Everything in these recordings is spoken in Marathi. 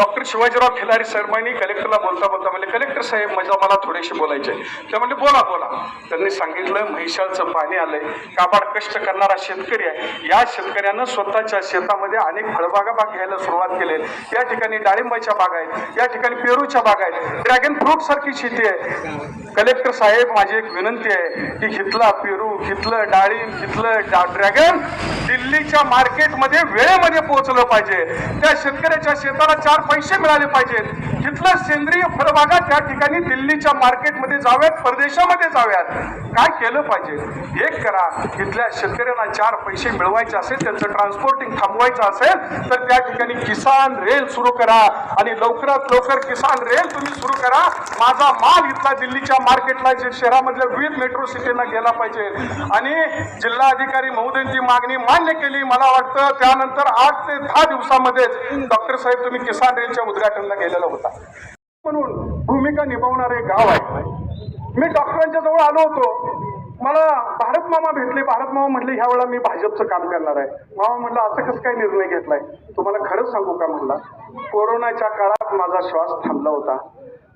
डॉक्टर शिवाजीराव खिलारी सरमानी कलेक्टरला बोलता बोलता म्हणले कलेक्टर साहेब माझ्या मला थोडेसे बोलायचे ते म्हणले बोला बोला. त्यांनी सांगितलं म्हैशाचं पाणी आलंय. काबाड कष्ट करणारा शेतकरी आहे. या शेतकऱ्यानं स्वतःच्या शेतामध्ये अनेक फळबागा बाग घ्यायला सुरुवात केली या ठिकाणी डाळिंबाच्या बाग आहेत. या ठिकाणी पेरूच्या बाग आहेत. ड्रॅगन फ्रूट सारखी शेती आहे. कलेक्टर साहेब माझी एक विनंती आहे की घेतला पेरू घेतलं डाळिंब घेतलं डा- ड्रॅगन दिल्लीच्या मार्केटमध्ये वेळेमध्ये पोहोचलं पाहिजे. त्या शेतकऱ्याच्या शेताला चार पैसे मिळाले पाहिजेत. तिथलं सेंद्रिय फळबागा त्या ठिकाणी दिल्लीच्या मार्केटमध्ये जाव्यात परदेशामध्ये जाव्यात काय केलं पाहिजे? एक करा. तिथल्या शेतकऱ्यांना चार पैसे मिळवायचे असेल त्यांचं ट्रान्सपोर्टिंग थांबवायचं असेल तर त्या ठिकाणी किसान रेल सुरू करा. आणि लवकरात लवकर किसान रेल तुम्ही सुरू करा. माझा माल इथला दिल्लीच्या मार्केटला जे शहरामधल्या विविध मेट्रो सिटीला गेला पाहिजे. आणि जिल्हा अधिकारी महोदयांची मागणी मान्य केली. मला वाटतं त्यानंतर आठ ते दहा दिवसामध्येच डॉक्टर साहेब तुम्ही किसान हॉटेलच्या उद्घाटनला गेलेला होता. म्हणून भूमिका निभावणारे गाव आहे. मी डॉक्टरांच्या जवळ आलो होतो. मला भारत मामा भेटले. भारत मामा म्हटले ह्या वेळा मी भाजपचं काम करणार आहे. मामा म्हटलं असं कसं काय निर्णय घेतलाय? तुम्हाला खरंच सांगू का? म्हटला कोरोनाच्या काळात माझा श्वास थांबला होता.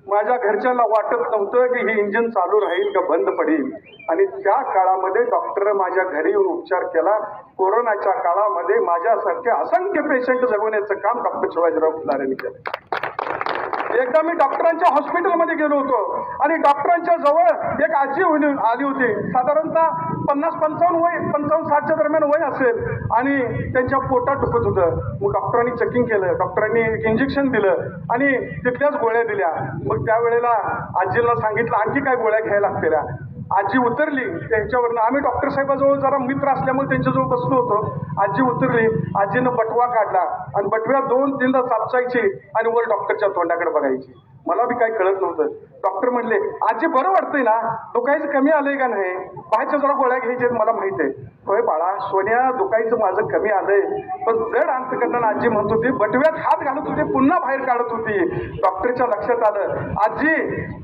माझ्या घरच्यांना वाटत नव्हतं की हे इंजिन चालू राहील का बंद पडेल. आणि त्या काळामध्ये डॉक्टर माझ्या घरी येऊन उपचार केला. कोरोनाच्या काळामध्ये माझ्यासारखे असंख्य पेशंट जगवण्याचं काम डॉक्टर शिवाजीराव फुलारेंनी केलं. एकदा मी डॉक्टरांच्या हॉस्पिटलमध्ये गेलो होतो आणि डॉक्टरांच्या जवळ एक आजी होणी आली होती. साधारणतः पन्नास पंचावन्न वय पंचावन्न साठच्या दरम्यान वय असेल आणि त्यांच्या पोटात दुखत होतं. मग डॉक्टरांनी चेकिंग केलं डॉक्टरांनी एक इंजेक्शन दिलं आणि तिथल्याच गोळ्या दिल्या. मग त्यावेळेला आजीला सांगितलं आणखी काय गोळ्या घ्यायला लागतील? आजी उतरली त्यांच्यावरनं आम्ही डॉक्टर साहेबाजवळ जरा मित्र असल्यामुळे त्यांच्याजवळ बसलो होतो. आजी उतरली आजीनं बटवा काढला आणि बटव्या दोन तीनदा चापसायची आणि वर डॉक्टरच्या तोंडाकडे बघायची. मला बी काही कळत नव्हतं. डॉक्टर म्हणले आजी बरं वाटतंय ना? दुखायचं कमी आलंय का नाही? बाहेरच्या जरा गोळ्या घ्यायच्या मला माहीत आहे. होय बाळा सोन्या दुखायचं माझं कमी आलंय. पण जड अंतकडनं आजी म्हणत होती बटव्यात हात घालत होती पुन्हा बाहेर काढत होती. डॉक्टरच्या लक्षात आलं आजी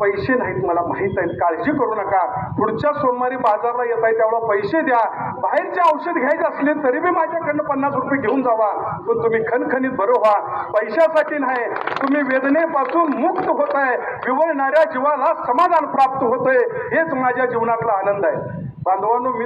पैसे नाहीत मला माहीत आहेत. काळजी करू नका. पुढच्या सोमवारी बाजारला येत आहे त्यावेळेला पैसे द्या. बाहेरचे औषध घ्यायचे असले तरी मी माझ्याकडनं पन्नास रुपये घेऊन जावा. पण तुम्ही खणखणीत बरं व्हा. पैशासाठी नाही. तुम्ही वेदनेपासून मुक्त होत आहे विवळणाऱ्या जीवाला समाधान प्राप्त होतंय. हेच माझ्या जीवनातला आनंद आहे. बांधवांनो मी